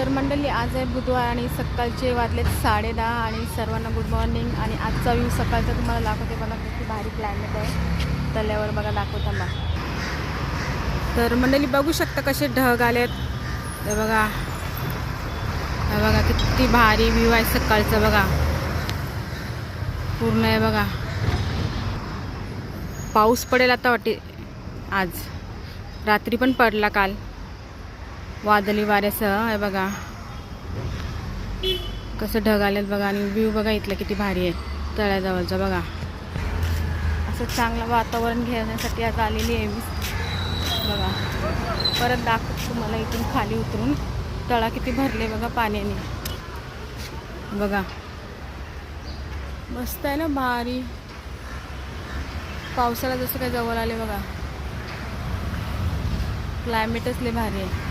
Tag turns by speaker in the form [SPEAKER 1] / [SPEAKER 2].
[SPEAKER 1] तर मंडळी आज आहे बुधवार आणि सकाळचे वाजलेत साडे दहा आणि सर्वांना गुड मॉर्निंग आणि आजचा व्ह्यू सकाळचा तुम्हाला दाखवते. बघा किती भारी क्लायमेट आहे. तल्यावर बघा दाखवता बा तर मंडळी बघू शकता कसे ढग आलेत. तर बघा. बघा किती भारी व्ह्यू आहे सकाळचा बघा. पूर्ण आहे बघा. पाऊस पडेल आता वाटे आज. रात्री पण पडला काल. वादळी वाऱ्यासह आहे बघा. कसं ढग आलेत बघा आणि व्ह्यू बघा इथलं किती भारी आहे. तळ्याजवळचं बघा. असं चांगलं वातावरण घेण्यासाठी आज आलेली आहे मी. बघा. परत दाखव तुम्हाला इथून खाली उतरून. तळा किती भरले बघा पाण्याने. बघा. मस्त आहे ना भारी. पावसाळा जसं काय जवळ आले बघा. क्लायमेटच लय भारी आहे.